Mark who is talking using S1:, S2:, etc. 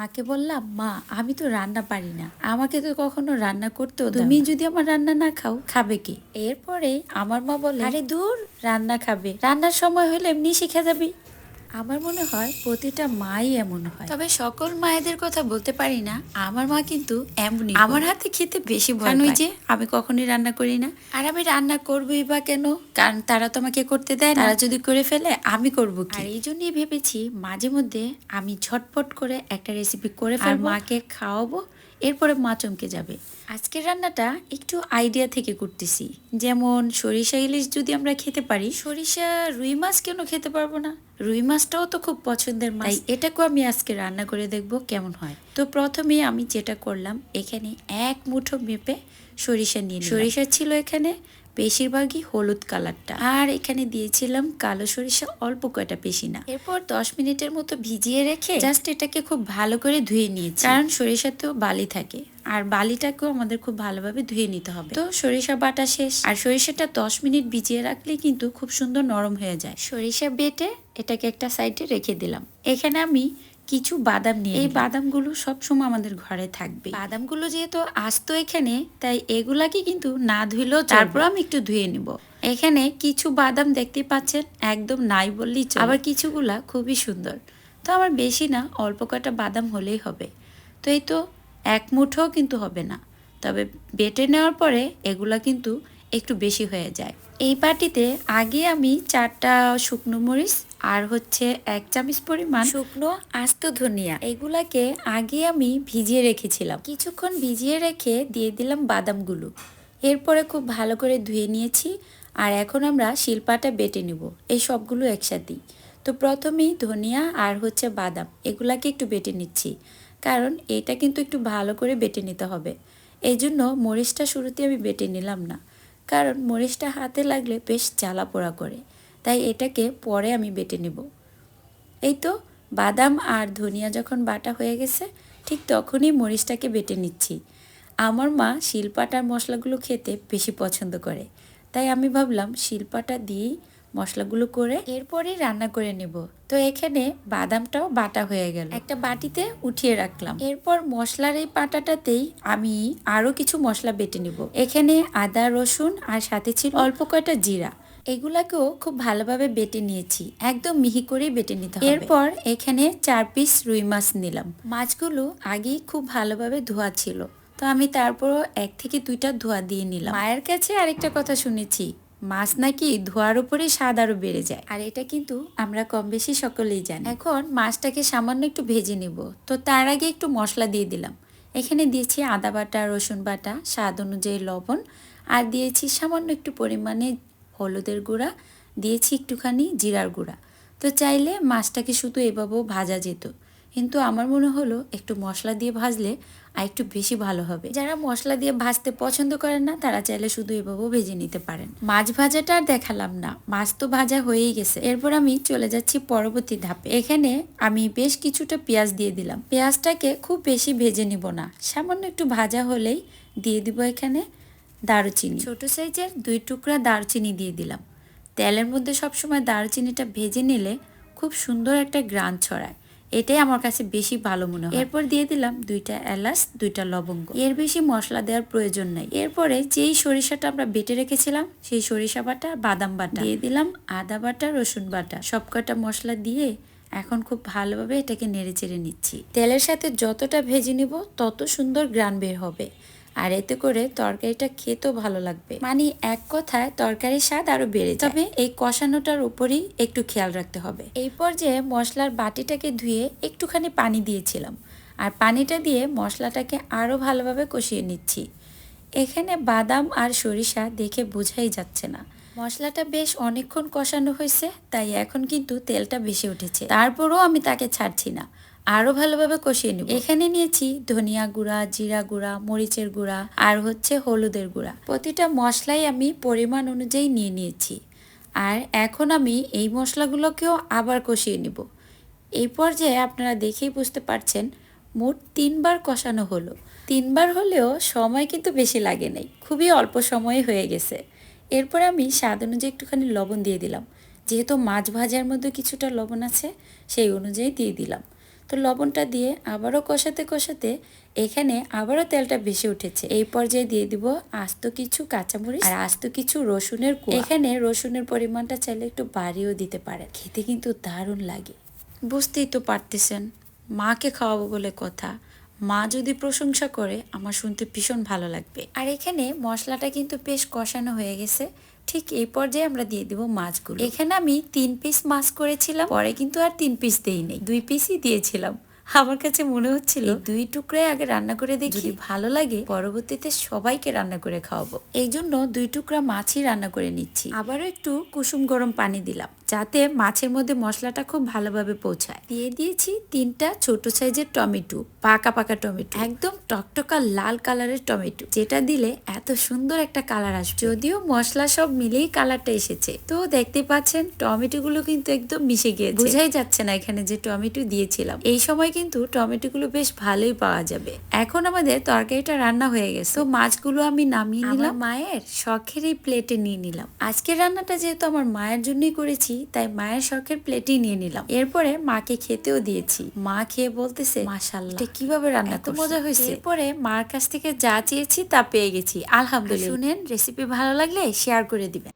S1: মাকে বললাম মা আমি তো রান্না পারি না। আমাকে তো কখনো রান্না করতে তুমি যদি আমার রান্না না খাও খাবে কি? এরপরে আমার মা বলে আরে দূর। রান্না খাবে। রান্নার সময় হলে এমনি শিখে যাবি। আমার মনে হয় প্রতিটা মাই এমন হয়। তবে সকল মায়েদের কথা বলতে পারি না আমার মা কিন্তু এমনই আমার হাতে খেতে বেশি ভয় ওই যে আমি কখনই রান্না করি না। আর আমি রান্না করবোই বা কেন? কারণ তারা তো আমাকে করতে দেয় তারা যদি করে ফেলে আমি করব কি? আর এই জন্যই ভেবেছি মাঝে মধ্যে আমি ঝটপট করে একটা রেসিপি করে ফেলব। মাকে খাওয়াবো এরপরে মা চমকে যাবে। আজকের রান্নাটা একটু আইডিয়া থেকে করতেছি। যেমন সরিষা ইলিশ যদি আমরা খেতে পারি সরিষা রুই মাছ কেন খেতে পারব না? রুই মাছটাও তো খুব পছন্দের মাছ। এটাকেও আমি আজকে রান্না করে দেখব কেমন হয়। তো প্রথমে আমি যেটা করলাম এখানে এক মুঠো মেপে সরিষা নিয়ে সরিষা ছিল এখানে বেশিরভাগই হলুদ কালারটা। আর এখানে দিয়েছিলাম কালো সরিষা, অল্প কয়টা বেশি না এরপর দশ মিনিটের মতো ভিজিয়ে রেখে জাস্ট এটাকে খুব ভালো করে ধুয়ে নিয়েছি। কারণ সরিষাতেও বালি থাকে। আর বালিটাকেও আমাদের খুব ভালোভাবে ধুয়ে নিতে হবে। তো সরিষা বাটা শেষ। আর সরিষাটা দশ মিনিট ভিজিয়ে রাখলে কিন্তু খুব সুন্দর নরম হয়ে যায়। সরিষা বেটে এটাকে একটা সাইডে রেখে দিলাম। এখানে আমি কিছু বাদাম নিয়ে এই বাদামগুলো সবসময় আমাদের ঘরে থাকবে। বাদামগুলো যেহেতু আসতো এখানে তাই এগুলাকে কিন্তু না ধুইলেও তারপর আমি একটু ধুয়ে নিব। এখানে কিছু বাদাম দেখতে পাচ্ছেন একদম নাই বললেই চলে। আবার কিছুগুলা খুবই সুন্দর। তো আমার বেশি না অল্প কয়টা বাদাম হলেই হবে। তো এই তো এক মুঠো কিন্তু হবে না। তবে বেটে নেওয়ার পরে এগুলা কিন্তু একটু বেশি হয়ে যায়। এই পাটিতে আগে আমি চারটা শুকনো মরিচ আর হচ্ছে এক চামচ পরিমাণ শুকনো আস্ত ধনিয়া। এগুলাকে আগে আমি ভিজিয়ে রেখেছিলাম। কিছুক্ষণ ভিজিয়ে রেখে দিয়ে দিলাম বাদামগুলো। এরপরে খুব ভালো করে ধুয়ে নিয়েছি আর এখন আমরা শিলপাটা বেটে নিব। এই সবগুলো একসাথেই। তো প্রথমেই ধনিয়া আর হচ্ছে বাদাম এগুলাকে একটু বেটে নিচ্ছি। কারণ এটা কিন্তু একটু ভালো করে বেটে নিতে হবে। এই জন্য মরিচটা শুরুতে আমি বেটে নিলাম না। কারণ মরিচটা হাতে লাগলে বেশ জ্বালা পোড়া করে। তাই এটাকে পরে আমি বেটে নেব। এই তো বাদাম আর ধনিয়া যখন বাটা হয়ে গেছে, ঠিক তখনই মরিচটাকে বেটে নিচ্ছি। আমার মা শিলপাটার মশলাগুলো খেতে বেশি পছন্দ করে। তাই আমি ভাবলাম শিলপাটা দিয়েই মশলাগুলো করে এরপরেই রান্না করে নেব। তো এখানে বাদামটাও বাটা হয়ে গেল। একটা বাটিতে উঠিয়ে রাখলাম। এরপর মশলার এই পাটাটাতেই আমি আরও কিছু মশলা বেটে নেব। এখানে আদা, রসুন আর সাথে ছিল অল্প কয়টা জিরা। এগুলাকেও খুব ভালোভাবে বেটে নিয়েছি। একদম মিহি করে বেটে নিতে হবে। এরপর এখানে চার পিস রুই মাছ নিলাম। মাছগুলো আগেই খুব ভালোভাবে ধোয়া ছিল। তো আমি তারপরও এক থেকে দুইটা ধোয়া দিয়ে নিলাম। মায়ের কাছে আরেকটা কথা শুনেছি মাছ নাকি ধোয়ার উপরে স্বাদ আরও বেড়ে যায়। আর এটা কিন্তু আমরা কম বেশি সকলেই জানি। এখন মাছটাকে সামান্য একটু ভেজে নিব। তো তার আগে একটু মশলা দিয়ে দিলাম। এখানে দিয়েছি আদা বাটা, রসুন বাটা, স্বাদ অনুযায়ী লবণ। আর দিয়েছি সামান্য একটু পরিমাণে হলুদের গুঁড়া। দিয়েছি একটুখানি জিরার গুঁড়া। তো চাইলে মাছটাকে শুধু এভাবেও ভাজা যেত। কিন্তু আমার মনে হলো একটু মশলা দিয়ে ভাজলে আর একটু বেশি ভালো হবে। যারা মশলা দিয়ে ভাজতে পছন্দ করেন না, তারা চাইলে শুধু এভাবেও ভেজে নিতে পারেন। মাছ ভাজাটা আর দেখালাম না, মাছ তো ভাজা হয়েই গেছে। এরপর আমি চলে যাচ্ছি পরবর্তী ধাপে। এখানে আমি বেশ কিছুটা পেঁয়াজ দিয়ে দিলাম। পেঁয়াজটাকে খুব বেশি ভেজে নিব না। সামান্য একটু ভাজা হলেই দিয়ে দিব এখানে দারুচিনি। ছোট সাইজের দুই টুকরা দারচিনি দিয়ে দিলাম। তেলের মধ্যে সবসময় দারচিনিটা ভেজে নিলে খুব সুন্দর একটা গ্রান ছড়ায়। এটাই আমার কাছে বেশি ভালো মনে হয়। এরপর দিয়ে দিলাম দুইটা এলাচ দুইটা লবঙ্গ। এর বেশি মশলা দেওয়ার প্রয়োজন নাই। এরপরে যেই সরিষাটা আমরা বেটে রেখেছিলাম সেই সরিষা বাটা বাদাম বাটা। দিয়ে দিলাম আদা বাটা রসুন বাটা। সবকটা মশলা দিয়ে এখন খুব ভালোভাবে এটাকে নেড়ে চেড়ে নিচ্ছি। তেলের সাথে যতটা ভেজে নিব তত সুন্দর গ্রান বের হবে। আর এতে করে তরকারিটা খেতেও ভালো লাগবে। মানে এক কথায় তরকারির স্বাদ আরও বেড়ে তবে এই কষানোটার উপরই একটু খেয়াল রাখতে হবে। এই পর্যায়ে মশলার বাটিটাকে ধুয়ে একটুখানি পানি দিয়েছিলাম। আর পানিটা দিয়ে মশলাটাকে আরও ভালোভাবে কষিয়ে নিচ্ছি। এখানে বাদাম আর সরিষা দেখে বোঝাই যাচ্ছে না। মশলাটা বেশ অনেকক্ষণ কষানো হয়েছে, তাই এখন কিন্তু তেলটা বেশি উঠেছে। তারপরও আমি তাকে ছাড়ছি না। আরও ভালোভাবে কষিয়ে নিব। এখানে নিয়েছি ধনিয়া গুঁড়া, জিরা গুঁড়া, মরিচের গুঁড়া আর হচ্ছে হলুদের গুঁড়া। প্রতিটা মশলাই আমি পরিমাণ অনুযায়ী নিয়ে নিয়েছি। আর এখন আমি এই মশলাগুলোকেও আবার কষিয়ে নিব। এই পর্যায়ে আপনারা দেখেই বুঝতে পারছেন, মোট তিনবার কষানো হলো। তিনবার হলেও সময় কিন্তু বেশি লাগে নাই, খুবই অল্প সময়ে হয়ে গেছে। এরপর আমি স্বাদ অনুযায়ী একটুখানি লবণ দিয়ে দিলাম। যেহেতু মাছ ভাজার মধ্যে কিছুটা লবণ আছে, সেই অনুযায়ী দিয়ে দিলাম। তো লবণটা দিয়ে আবারও কষাতে কষাতে এখানে আবারও তেলটা বেশি উঠেছে। এই পর্যায়ে দিয়ে দিব আস্ত কিছু কাঁচামরিচ আর আস্ত কিছু রসুনের এখানে রসুনের পরিমাণটা চাইলে একটু বাড়িয়েও দিতে পারে খেতে কিন্তু দারুণ লাগে। বুঝতেই তো পারতেছেন, মাকে খাওয়াবো বলে কথা। মা যদি প্রশংসা করে, আমার শুনতে ভীষণ ভালো লাগবে। আর এখানে মশলাটা কিন্তু বেশ কষানো হয়ে গেছে। ঠিক এই পর্যায়ে আমরা দিয়ে দিব মাছগুলো। এখানে আমি তিন পিস মাছ করেছিলাম পরে কিন্তু আর তিন পিস দেই নেই। দুই পিসই দিয়েছিলাম। আমার কাছে মনে হচ্ছিল দুই টুকরাই আগে রান্না করে দেখি। যদি ভালো লাগে পরবর্তীতে সবাইকে রান্না করে খাওয়াবো। এই জন্য দুই টুকরা মাছই রান্না করে নিচ্ছি। আবারও একটু কুসুম গরম পানি দিলাম। যাতে মাছের মধ্যে মশলাটা খুব ভালোভাবে পৌঁছায়। দিয়ে দিয়েছি তিনটা ছোট সাইজের টমেটো পাকা পাকা টমেটো। একদম টকটকা লাল কালারের টমেটো যেটা দিলে এত সুন্দর একটা কালার আসবে। যদিও মশলা সব মিলেই কালারটা এসেছে। তো দেখতে পাচ্ছেন টমেটো গুলো কিন্তু একদম মিশে গিয়েছে। বোঝাই যাচ্ছে না এখানে যে টমেটো দিয়েছিলাম। এই সময় কিন্তু টমেটো গুলো বেশ ভালোই পাওয়া যাবে। এখন আমাদের তরকারিটা রান্না হয়ে গেছে। তো মাছগুলো আমি নামিয়ে নিলাম। মায়ের শখের এই প্লেটে নিয়ে নিলাম। আজকের রান্নাটা যেহেতু আমার মায়ের জন্যই করেছি তাই মায়ের শখের প্লেটই নিয়ে নিলাম। এরপরে মাকে খেতেও দিয়েছি। মা খেয়ে বলতেছে মাশাল্লাহ এটা কীভাবে রান্না তো মজা হয়েছে। এরপরে মার কাছ থেকে যা চেয়েছি তা পেয়ে গেছি। আলহামদুলিল্লাহ। শুনেন রেসিপি ভালো লাগলে শেয়ার করে দিবেন।